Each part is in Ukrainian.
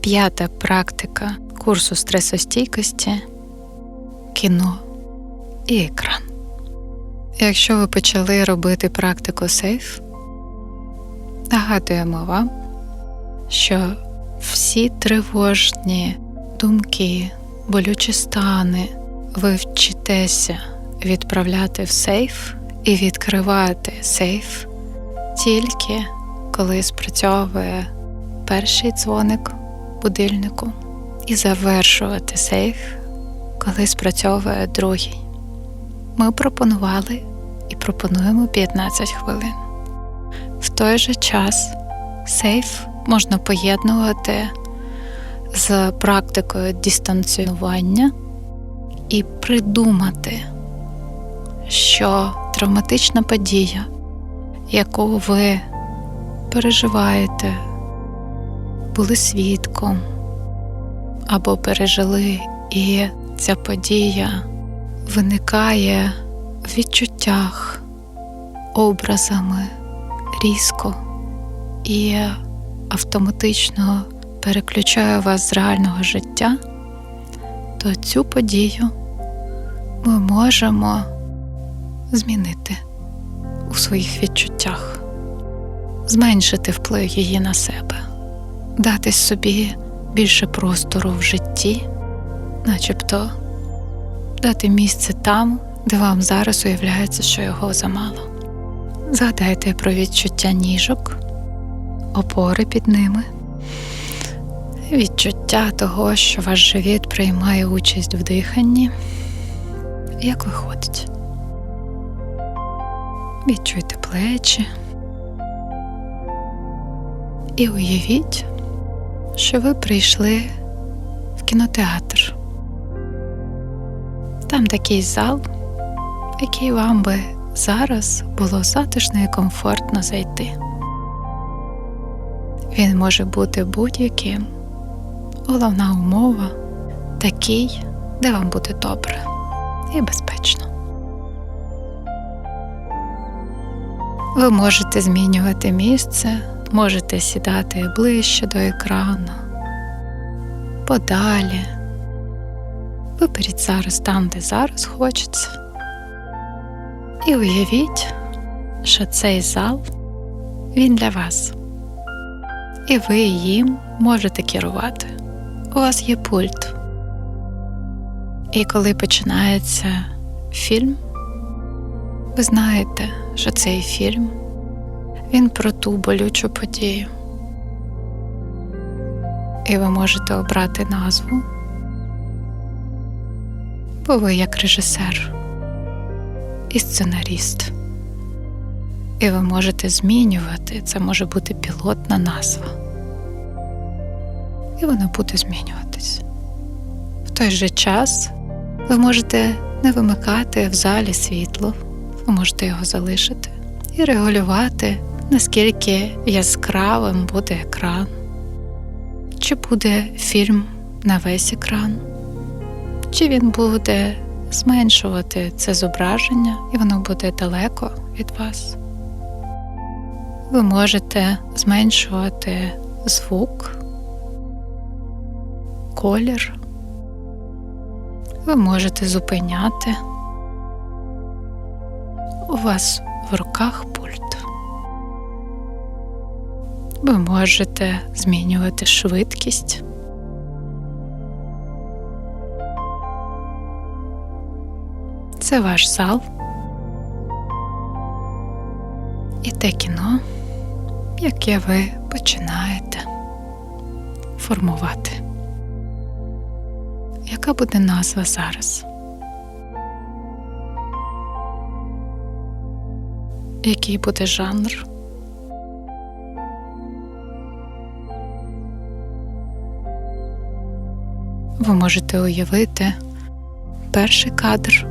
п'ята практика курсу стресостійкості кіно і екран. Якщо ви почали робити практику сейф, нагадуємо вам, що всі тривожні думки, болючі стани ви вчитеся відправляти в сейф і відкривати сейф тільки коли спрацьовує перший дзвоник будильнику, і завершувати сейф, коли спрацьовує другий. Ми пропонували і пропонуємо 15 хвилин. В той же час сейф можна поєднувати з практикою дистанціювання і придумати, що травматична подія, яку ви переживаєте, були свідком або пережили, і ця подія виникає в відчуттях, образами різко і автоматично переключає вас з реального життя, то цю подію ми можемо змінити у своїх відчуттях, зменшити вплив її на себе, дати собі більше простору в житті, начебто дати місце там, де вам зараз уявляється, що його замало. Згадайте про відчуття ніжок, опори під ними, відчуття того, що ваш живіт приймає участь в диханні. Як виходить? Відчуйте плечі і уявіть, що ви прийшли в кінотеатр. Там такий зал, в який вам би зараз було затишно і комфортно зайти. Він може бути будь-яким. Головна умова такий, де вам буде добре і безпечно. Ви можете змінювати місце, можете сідати ближче до екрану, подалі. Виберіть зараз там, де зараз хочеться. І уявіть, що цей зал він для вас. І ви їм можете керувати. У вас є пульт. І коли починається фільм, ви знаєте, що цей фільм він про ту болючу подію. І ви можете обрати назву, бо ви як режисер і сценаріст. І ви можете змінювати, це може бути пілотна назва. І вона буде змінюватись. В той же час ви можете не вимикати в залі світло, ви можете його залишити і регулювати, наскільки яскравим буде екран, чи буде фільм на весь екран, чи він буде зменшувати це зображення, і воно буде далеко від вас. Ви можете зменшувати звук, колір. Ви можете зупиняти. У вас в руках пульт. Ви можете змінювати швидкість. Це ваш зал. І те кіно, яке ви починаєте формувати. Яка буде назва зараз? Який буде жанр? Ви можете уявити перший кадр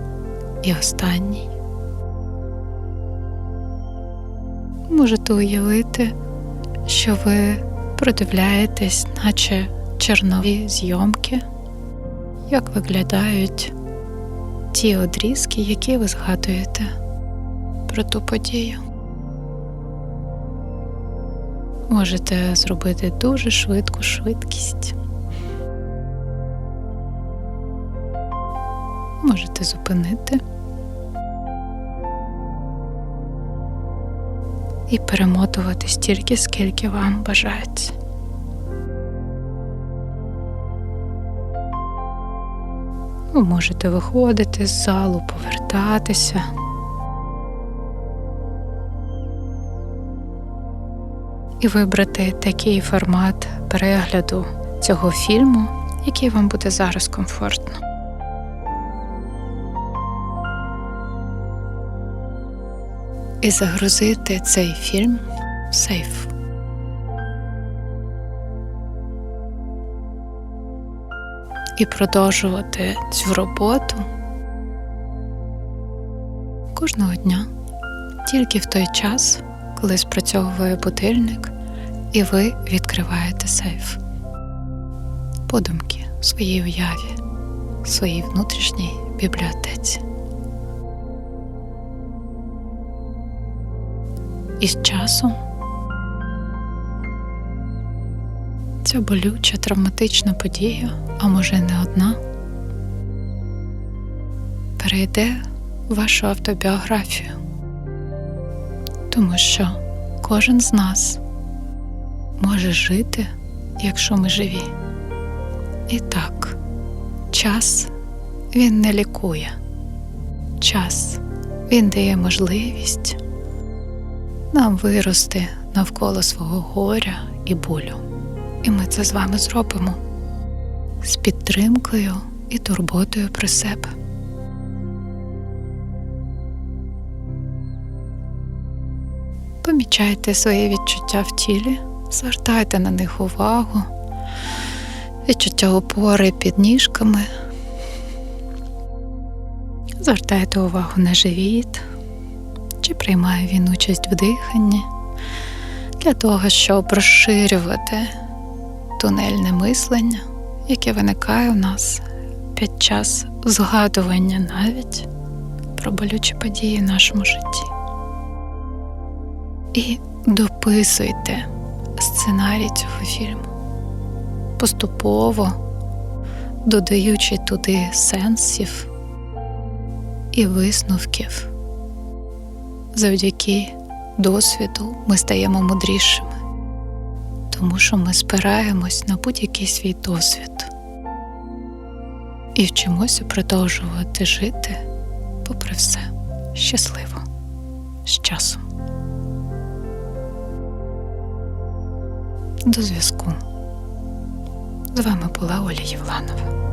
і останній. Можете уявити, що ви продивляєтесь, наче чернові зйомки, як виглядають ті одрізки, які ви згадуєте про ту подію. можете зробити дуже швидку швидкість. Можете зупинити і перемотувати стільки, скільки вам бажається. Ви можете виходити з залу, повертатися. І вибрати такий формат перегляду цього фільму, який вам буде зараз комфортно. І загрузити цей фільм в сейф. І продовжувати цю роботу кожного дня, тільки в той час, коли спрацьовує будильник, і ви відкриваєте сейф. Подумки в своїй уяві, в своїй внутрішній бібліотеці. І з часом. Ця болюча травматична подія, а може не одна, перейде в вашу автобіографію, тому що кожен з нас може жити, якщо ми живі. І так, час він не лікує, час він дає можливість нам вирости навколо свого горя і болю. І ми це з вами зробимо з підтримкою і турботою про себе. Помічайте свої відчуття в тілі, звертайте на них увагу, відчуття опори під ніжками. Звертайте увагу на живіт, чи приймає він участь в диханні для того, щоб розширювати тунельне мислення, яке виникає у нас під час згадування навіть про болючі події в нашому житті. І дописуйте сценарій цього фільму, поступово додаючи туди сенсів і висновків. Завдяки досвіду ми стаємо мудрішими, тому що ми спираємось на будь-який свій досвід і вчимося продовжувати жити, попри все, щасливо, з часом. До зв'язку. З вами була Оля Євланова.